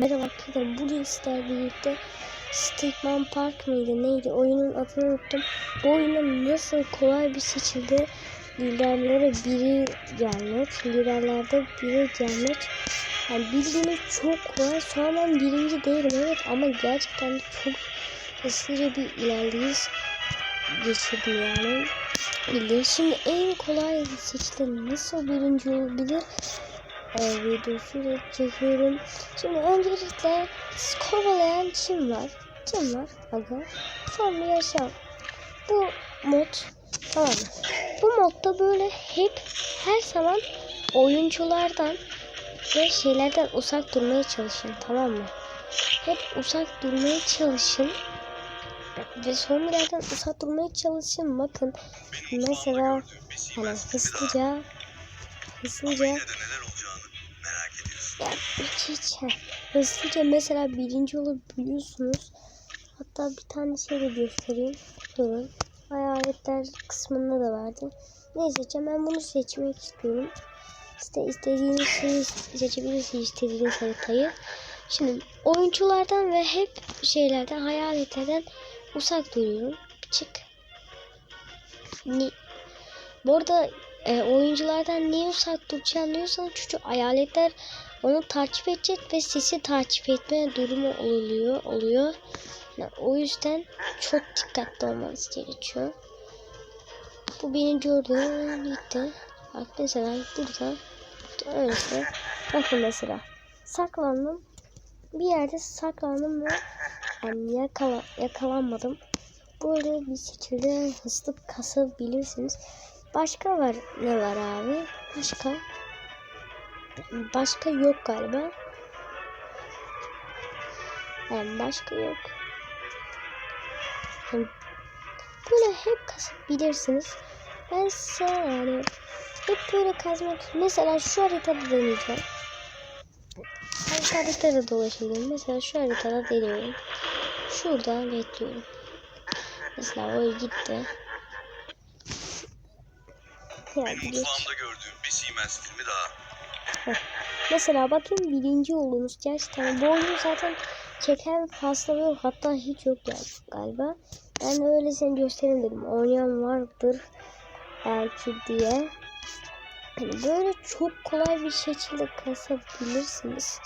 Merhaba arkadaşlar. Bugün sizlerle birlikte Stickman Park mıydı neydi oyunun adını unuttum. Bu oyuna nasıl kolay bir şekilde liderlere biri gelmek, liderlerde biri gelmek. Yani bildiğiniz çok kolay. Şu an ben birinci değilim evet ama gerçekten de çok hızlıca bir ilerleyiş geçirdim yani. Şimdi en kolay seçilen nasıl birinci olabilir? E, videosu da çekiyorum. Şimdi öncelikle kovalayan kim var? Kim var? Aga. Son bir yaşam. Bu mod tamam mı? Bu modda böyle hep her zaman oyunculardan ve şeylerden uzak durmaya çalışın tamam mı? Hep uzak durmaya çalışın. Ve zombilerden uzak durmaya çalışın. Bakın mesela hani hızlıca hızlıca hiç ha. hızlıca mesela birinci olabiliyorsunuz. Hatta bir tane şey de göstereyim. Durun. Hayaletler kısmında da vardı. Ne seçeceğim? Ben bunu seçmek istiyorum. İşte istediğiniz şeyi seçebilirsiniz istediğiniz haritayı. Şimdi oyunculardan ve hep şeylerden hayaletlerden uzak duruyorum. Çık. Ni Bu arada e, oyunculardan niye uzak duracağını diyorsanız çünkü hayaletler onu takip edecek ve sesi takip etme durumu oluyor. oluyor. Yani o yüzden çok dikkatli olmanız gerekiyor. Bu birinci gördüğüm gitti. Bak mesela burada öylese bakın mesela saklandım bir yerde saklandım ve yani yakala, yakalanmadım. Böyle bir şekilde hızlı kasabilirsiniz. Başka var ne var abi? Başka? Başka yok galiba. Yani başka yok. Böyle hep kasabilirsiniz. Ben size yani hep böyle kazmak Mesela şu haritada deneyeceğim. Haritada dolaşıyorum. Mesela şu haritada deniyorum. Şuradan bekliyorum. Mesela o gitti. Ya. Mutfağımda gördüğüm bir Siemens filmi daha. Mesela bakın birinci oldunuz gerçekten. Bu oyunu zaten çeken fazla yok. Hatta hiç yok yani galiba. Ben öylesine göstereyim dedim. Oynayan vardır belki diye. Yani böyle çok kolay bir şekilde kasabilirsiniz.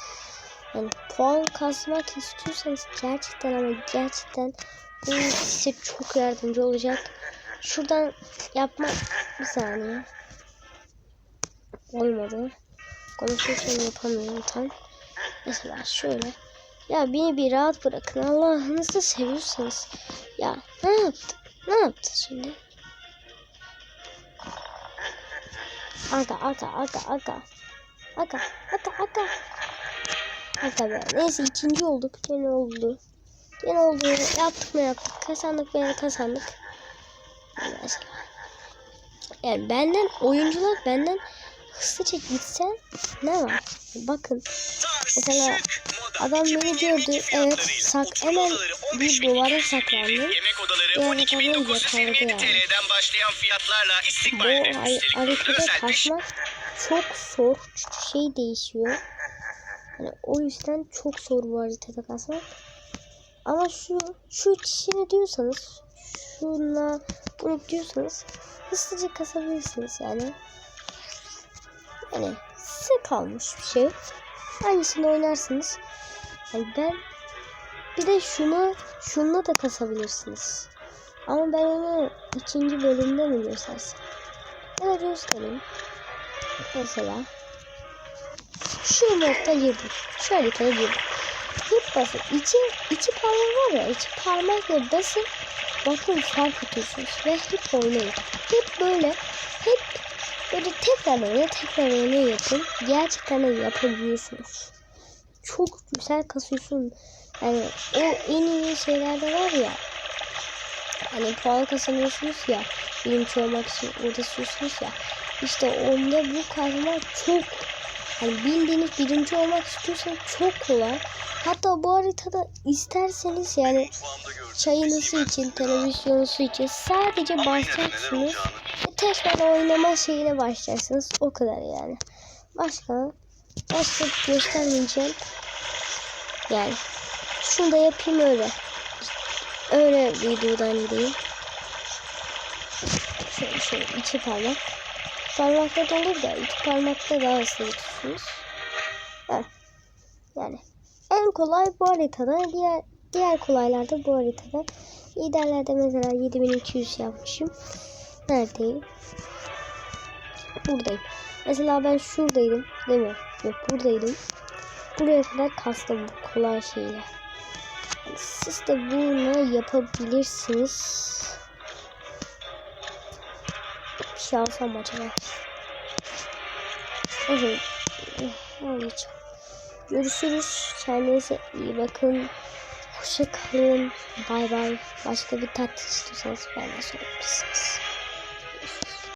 Yani puan kasmak istiyorsanız gerçekten ama gerçekten bu size çok yardımcı olacak. Şuradan yapma bir saniye. Olmadı. Konuşurken yapamıyorum tam. Mesela şöyle. Ya beni bir rahat bırakın. Allah'ınızı seviyorsanız. Ya ne yaptı? Ne yaptı şimdi? Aga aga aga aga. Aga aga aga. Aga be. Neyse ikinci olduk. Gene oldu. Gene oldu. Yaptık mı yaptık. Kazandık mı kazandık. Mesela. Yani benden oyuncular benden hızlıca gitse ne var? Bakın mesela adam beni gördü evet sak hemen bir duvara odaları Yani 12.950 yakaladı yani. TL'den başlayan fiyatlarla Bu özel teşvik kaçmak çok zor şey değişiyor. Yani o yüzden çok zor bu haritada kaçmak. Ama şu şu kişini diyorsanız şuna bunu diyorsanız hızlıca kasabilirsiniz yani. Yani size kalmış bir şey. Hangisini oynarsınız? Yani ben bir de şunu şununla da kasabilirsiniz. Ama ben onu ikinci bölümde mi göstersem? Da göstereyim. Mesela şu modda girdim. Şu haritada girdim. Hep basın. İçi, içi parmak var ya. içi parmakla basın. Bakın fark atıyorsunuz. Ve hep oynayın. Hep böyle. Hep böyle tekrar oynayın. Tekrar oynayın yapın. Gerçekten de yapabiliyorsunuz. Çok güzel kasıyorsun. Yani o en iyi şeylerde var ya. Hani puan kazanıyorsunuz ya. Birinci olmak için uğraşıyorsunuz ya. İşte onda bu kazanmak çok Hani bildiğiniz birinci olmak istiyorsanız çok kolay. Hatta bu haritada isterseniz yani çayınızı için, televizyonunuzu için sadece Ama tekrar oynama şeyine başlarsınız. O kadar yani. Başka başka göstermeyeceğim. Yani şunu da yapayım öyle. Öyle videodan gideyim. Şöyle şöyle iki parmak. Parmakta da olur da iki parmakta daha hızlı gidiyorsunuz. Evet. Yani en kolay bu haritada. Diğer diğer kolaylarda bu haritada. Liderlerde mesela 7200 yapmışım. Neredeyim? Buradayım. Mesela ben şuradaydım. Değil mi? Yok buradaydım. Buraya kadar kastım bu kolay şeyle. Siz de bunu yapabilirsiniz. Bir şey alsam acaba? Evet. Almayacağım. Görüşürüz. Kendinize iyi bakın. Hoşça kalın. Bay bay. Başka bir tatlı istiyorsanız bana sorabilirsiniz.